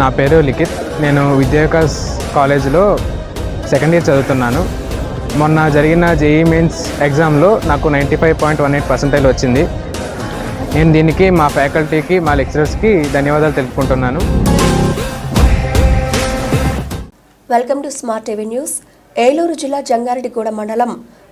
నా పేరు లిఖిత్. నేను విద్యాకాస్ కాలేజీలో సెకండ్ ఇయర్ చదువుతున్నాను. మొన్న జరిగిన జేఈ మెయిన్స్ ఎగ్జామ్లో నాకు ninety five point one eight percentage వచ్చింది. నేను దీనికి మా ఫ్యాకల్టీకి మా లెక్చరర్స్కి ధన్యవాదాలు తెలుపుకుంటున్నాను. Welcome to smart TV news. Eluru జిల్లా జంగారెడ్డిగూడ మండలం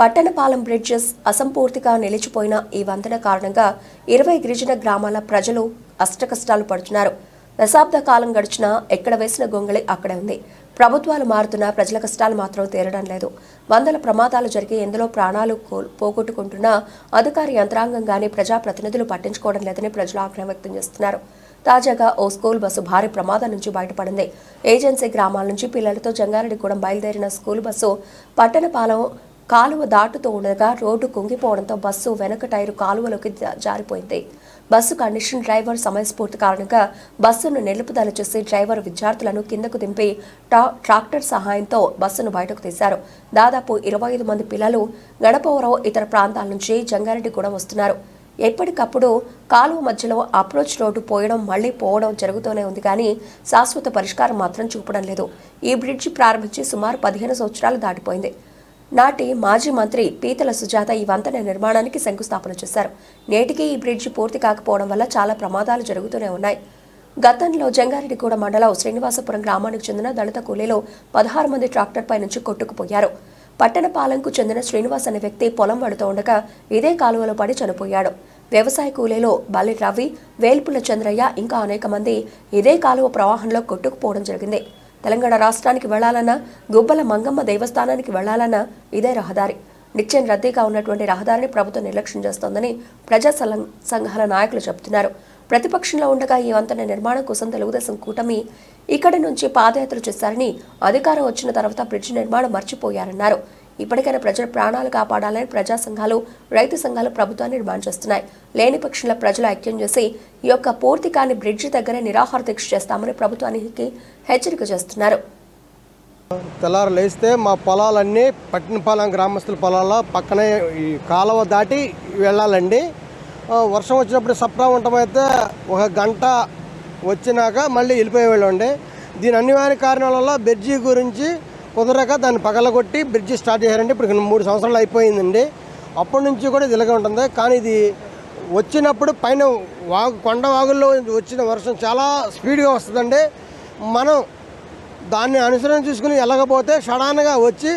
పట్టణపాలెం బ్రిడ్జెస్ అసంపూర్తిగా నిలిచిపోయిన ఈ వంతెన కారణంగా ఇరవై గిరిజన గ్రామాల ప్రజలు అష్టకష్టాలు పడుతున్నారు. దశాబ్ద కాలం గడిచినా ఎక్కడ వేసిన గొంగళి అక్కడే ఉంది. ప్రభుత్వాలు మారుతున్నా ప్రజల కష్టాలు మాత్రం తీరడం లేదు. వందల ప్రమాదాలు జరిగి ఎందులో ప్రాణాలు పోగొట్టుకుంటున్నా అధికార యంత్రాంగం గానీ ప్రజాప్రతినిధులు పట్టించుకోవడం లేదని ప్రజలు ఆగ్రహం వ్యక్తం చేస్తున్నారు. తాజాగా ఓ స్కూల్ బస్సు భారీ ప్రమాదం నుంచి బయటపడింది. ఏజెన్సీ గ్రామాల నుంచి పిల్లలతో జంగారెడ్డిగూడెం బయలుదేరిన స్కూల్ బస్సు పట్టణపాలెం కాలువ దాటుతూ ఉండగా రోడ్డు కుంగిపోవడంతో బస్సు వెనక టైరు కాలువలోకి జా- జారిపోయింది. బస్సు కండిషన్ డ్రైవర్ సమయస్ఫూర్తి కారణంగా బస్సును నిలుపుదల చేసి డ్రైవర్ విద్యార్థులను కిందకు దింపి టా- ట్రాక్టర్ సహాయంతో బస్సును బయటకు తీశారు. దాదాపు ఇరవై ఐదు మంది పిల్లలు గణపవరం ఇతర ప్రాంతాల నుంచి జంగారెడ్డిగూడెం వస్తున్నారు. ఎప్పటికప్పుడు కాలువ మధ్యలో అప్రోచ్ రోడ్డు పోయడం మళ్ళీ పోవడం జరుగుతూనే ఉంది కానీ శాశ్వత పరిష్కారం మాత్రం చూపడం లేదు. ఈ బ్రిడ్జి ప్రారంభించి సుమారు పదిహేను సంవత్సరాలు దాటిపోయింది. నాటి మాజీ మంత్రి పీతల సుజాత ఈ వంతెన నిర్మాణానికి శంకుస్థాపన చేశారు. నేటికి ఈ బ్రిడ్జి పూర్తి కాకపోవడం వల్ల చాలా ప్రమాదాలు జరుగుతూనే ఉన్నాయి. గతంలో జంగారెడ్డిగూడ మండలం శ్రీనివాసపురం గ్రామానికి చెందిన దళిత కూలీలో పదహారు మంది ట్రాక్టర్పై నుంచి కొట్టుకుపోయారు. పట్టణపాలెంకు చెందిన శ్రీనివాస్ అనే వ్యక్తి పొలం పడుతూ ఉండగా ఇదే కాలువలో పడి చనిపోయాడు. వ్యవసాయ కూలీలో బలి రవి వేల్పుల చంద్రయ్య ఇంకా అనేక మంది ఇదే కాలువ ప్రవాహంలో కొట్టుకుపోవడం జరిగింది. తెలంగాణ రాష్ట్రానికి వెళ్ళాలన్నా గుబ్బల మంగమ్మ దేవస్థానానికి వెళ్ళాలన్నా ఇదే రహదారి. నిత్యం రద్దీగా ఉన్నటువంటి రహదారిని ప్రభుత్వం నిర్లక్ష్యం చేస్తోందని ప్రజా సంఘ- సంఘాల నాయకులు చెబుతున్నారు. ప్రతిపక్షంలో ఉండగా ఈ వంతెన నిర్మాణం కోసం తెలుగుదేశం కూటమి ఇక్కడి నుంచి పాదయాత్ర చేశారని అధికారం వచ్చిన తర్వాత బ్రిడ్జి నిర్మాణం మర్చిపోయారన్నారు. ఇప్పటికైనా ప్రజల ప్రాణాలు కాపాడాలని ప్రజా సంఘాలు రైతు సంఘాలు ప్రభుత్వాన్ని డిమాండ్ చేస్తున్నాయి. లేని పక్షంలో ప్రజలు ఐక్యం చేసి ఈ యొక్క పూర్తి కాని బ్రిడ్జి దగ్గరే నిరాహార దీక్ష చేస్తామని ప్రభుత్వానికి హెచ్చరిక చేస్తున్నారు. తెల్లారు లేస్తే మా పొలాలన్నీ పట్టినపాలెం గ్రామస్తుల పొలాల్లో పక్కనే ఈ కాలువ దాటి వెళ్ళాలండి. వర్షం వచ్చినప్పుడు సప్రా అయితే ఒక గంట వచ్చినాక మళ్ళీ వెళ్ళిపోయేవాళ్ళండి దీని అనివార్య కారణాల వల్ల బ్రిడ్జి గురించి కుదరక దాన్ని పగలగొట్టి బ్రిడ్జ్ స్టార్ట్ చేశారంటే ఇప్పుడు మూడు సంవత్సరాలు అయిపోయిందండి. అప్పటి నుంచి కూడా ఇది ఇలాగే ఉంటుంది. కానీ ఇది వచ్చినప్పుడు పైన వాగు కొండ వాగుల్లో వచ్చిన వర్షం చాలా స్పీడ్గా వస్తుందండి. మనం దాన్ని అనుసరణ చూసుకుని వెళ్ళకపోతే సడన్గా వచ్చి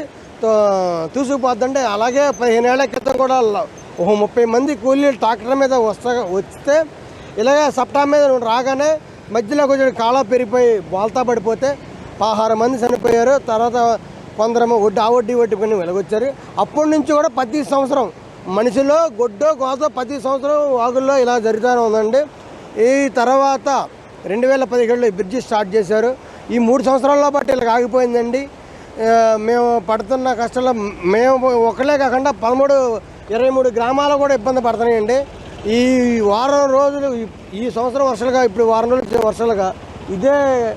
చూసుకుపోద్దండి అలాగే పదిహేను ఏళ్ళ క్రితం కూడా ఒక ముప్పై మంది కూలీలు ట్రాక్టర్ మీద వస్తా వస్తే ఇలాగే సప్టా మీద రాగానే మధ్యలో కొంచెం కాలం పెరిగిపోయి బాల్తా పడిపోతే పదహారు మంది చనిపోయారు. తర్వాత కొందరము వడ్డీ ఆ వడ్డీ వడ్డీ వెలగొచ్చారు. అప్పటి నుంచి కూడా ప్రతి సంవత్సరం మనిషిలో గొడ్డో గోతో ప్రతి సంవత్సరం వాగుల్లో ఇలా జరుగుతూనే ఉందండి. ఈ తర్వాత రెండు వేల పదిహేడులో ఈ బ్రిడ్జి స్టార్ట్ చేశారు. ఈ మూడు సంవత్సరాల్లో బట్టి ఇలా ఆగిపోయిందండి. మేము పడుతున్న కష్టంలో మేము ఒకలే కాకుండా పదమూడు ఇరవై మూడు గ్రామాలు కూడా ఇబ్బంది పడుతున్నాయండి. ఈ వారం రోజులు ఈ- సంవత్సరం వర్షాలుగా ఇప్పుడు వారం రోజులు వర్షాలుగా ఇదే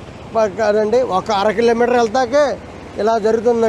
కాదండి ఒక అర కిలోమీటర్ వెళ్తాకే ఇలా జరుగుతుందండి.